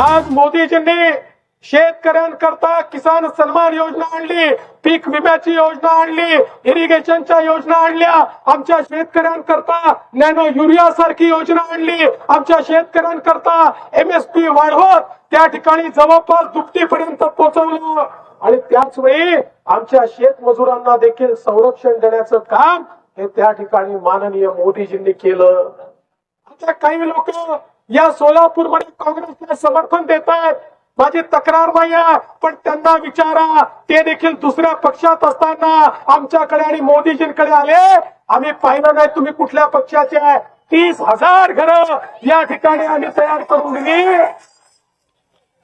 आज मोदीजींनी शेतकऱ्यांकरता किसान सन्मान योजना आणली पीक विम्याची योजना आणली इरिगेशनच्या योजना आणल्या आमच्या शेतकऱ्यांकरता नॅनो युरिया सारखी योजना आणली आमच्या शेतकऱ्यांकरता एमएसपी वाढवत त्या ठिकाणी जवळपास दुपटीपर्यंत पोहोचवलं. आणि त्याच वेळी आमच्या शेतमजुरांना देखील संरक्षण देण्याचं काम हे त्या ठिकाणी माननीय मोदीजींनी केलं. आता काही लोक या सोलापूरमध्ये काँग्रेसला समर्थन देत आहेत माझी तक्रार नाही आहे पण त्यांना विचारा. ते देखील दुसऱ्या पक्षात असताना आमच्याकडे आणि मोदीजींकडे आले. आम्ही पाहिलं नाही तुम्ही कुठल्या पक्षाचे आहे. तीस हजार घरं या ठिकाणी आम्ही तयार करून दिली.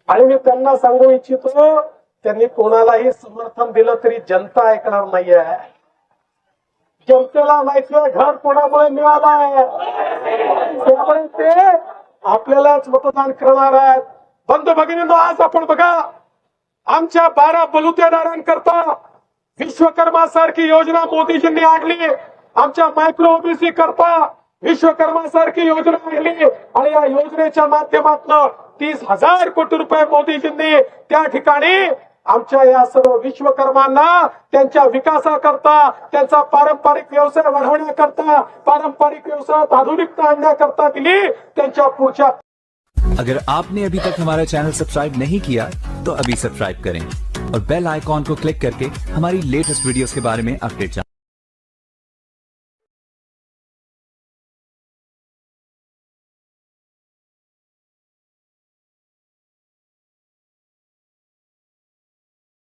आणि मी त्यांना सांगू इच्छितो त्यांनी कोणालाही समर्थन दिलं तरी जनता ऐकणार नाहीये. जनतेला माहिती घर कोणामुळे मिळालाय? त्यामुळे ते आपल्यालाच मतदान करणार आहेत. बंधू भगिनींनो आज आपण बघा आमच्या बारा बलुतेदारांकरता विश्वकर्मा सारखी योजना मोदीजींनी आणली. आमच्या मायक्रो ओबीसी करता विश्वकर्मा सारखी योजना आणली. आणि या योजनेच्या माध्यमातून तीस हजार कोटी रुपये मोदीजींनी त्या ठिकाणी आमच्या या सर्व विश्वकर्मांना त्यांच्या विकासाकरता त्यांचा पारंपरिक व्यवसाय वाढवण्याकरता पारंपरिक व्यवसायात आधुनिकता आणण्याकरता दिली त्यांच्या पुढच्या अगर आपने अभी तक हमारा चैनल सब्सक्राइब नहीं किया तो अभी सब्सक्राइब करें और बेल आइकॉन को क्लिक करके हमारी लेटेस्ट वीडियोस के बारे में अपडेट